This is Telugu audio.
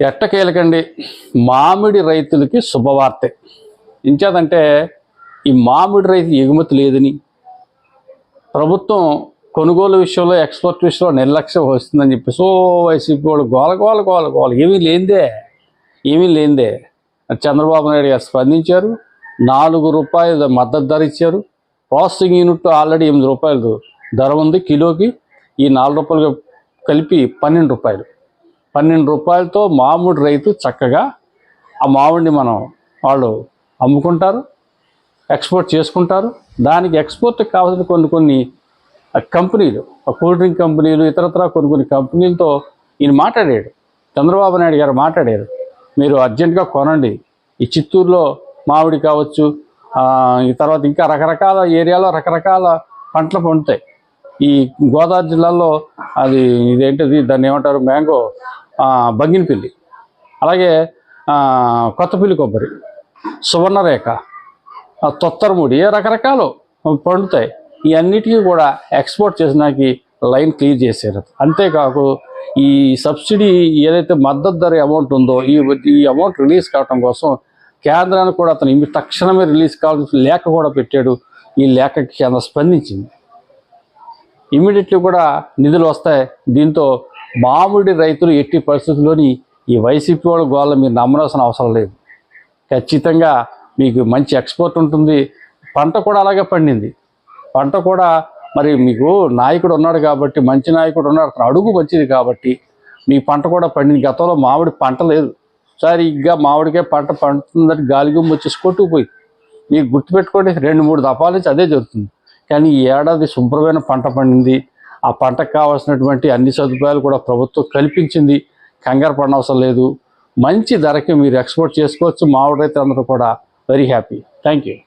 ఎట్టకేలకండి. మామిడి రైతులకి శుభవార్తే. ఇంచేదంటే ఈ మామిడి రైతు ఎగుమతి లేదని. ప్రభుత్వం కొనుగోలు విషయంలో ఎక్స్పోర్ట్ విషయంలో నిర్లక్ష్యం వస్తుందని చెప్పి సో వైసీపీ వాళ్ళు గోల గోల గోల గోల. ఏమీ లేనిదే ఏమీ లేనిదే. చంద్రబాబు నాయుడు గారు స్పందించారు నాలుగు రూపాయల మద్దతు ధర ఇచ్చారు. ప్రాసెసింగ్ యూనిట్ ఆల్రెడీ ఎనిమిది రూపాయలు ధర ఉంది కిలోకి. ఈ నాలుగు రూపాయలు కలిపి పన్నెండు రూపాయలు. పన్నెండు రూపాయలతో మామిడి రైతు చక్కగా ఆ మామిడిని మనం వాళ్ళు అమ్ముకుంటారు ఎక్స్పోర్ట్ చేసుకుంటారు. దానికి ఎక్స్పోర్ట్ కావాల్సిన కొన్ని కొన్ని కంపెనీలు ఆ కూల్ డ్రింక్ కంపెనీలు ఇతరత్ర కొన్ని కొన్ని కంపెనీలతో ఈయన మాట్లాడాడు. చంద్రబాబు నాయుడు గారు మాట్లాడారు. మీరు అర్జెంటుగా కొనండి. ఈ చిత్తూరులో మామిడి కావచ్చు ఈ తర్వాత ఇంకా రకరకాల ఏరియాలో రకరకాల పంటలు పండుతాయి. ఈ గోదావరి జిల్లాలో అది ఇదేంటిది దాన్ని ఏమంటారు మ్యాంగో బంగినపిల్లి. అలాగే కొత్తపిల్లి కొబ్బరి సువర్ణరేఖ తొత్తరముడి రకరకాలు పండుతాయి ఇవన్నిటికీ కూడా ఎక్స్పోర్ట్ చేసినాకి లైన్ క్లియర్ చేశారు. అంతేకాకు ఈ సబ్సిడీ ఏదైతే మద్దతు ధర అమౌంట్ ఉందో ఈ ఈ అమౌంట్ రిలీజ్ కావటం కోసం కేంద్రానికి కూడా అతను తక్షణమే రిలీజ్ కావాల్సిన లేఖ కూడా పెట్టాడు. ఈ లేఖకి కేంద్రం స్పందించింది. ఇమీడియట్లీ కూడా నిధులు వస్తాయి. దీంతో మామిడి రైతులు ఎట్టి పరిస్థితుల్లోని ఈ వైసీపీ వాళ్ళ గోళ్ళ మీరు నమ్మవలసిన అవసరం లేదు. ఖచ్చితంగా మీకు మంచి ఎక్స్పోర్ట్ ఉంటుంది. పంట కూడా అలాగే పండింది. పంట కూడా మరి మీకు నాయకుడు ఉన్నాడు కాబట్టి మంచి నాయకుడు ఉన్నాడు అతను అడుగు మంచిది కాబట్టి మీ పంట కూడా పండింది. గతంలో మామిడి పంట లేదు. సరిగ్గా మామిడికే పంట పండుతుందని గాలిగుమ్మ వచ్చేసి కొట్టుకుపోయి మీకు గుర్తుపెట్టుకోండి రెండు మూడు దఫాల నుంచి అదే జరుగుతుంది. కానీ ఈ ఏడాది శుభ్రమైన పంట పండింది. ఆ పంటకు కావాల్సినటువంటి అన్ని సదుపాయాలు కూడా ప్రభుత్వం కల్పించింది. కంగారు పడనవసరం లేదు. మంచి ధరకి మీరు ఎక్స్పోర్ట్ చేసుకోవచ్చు. మామిడి రైతులందరూ కూడా వెరీ హ్యాపీ. Thank you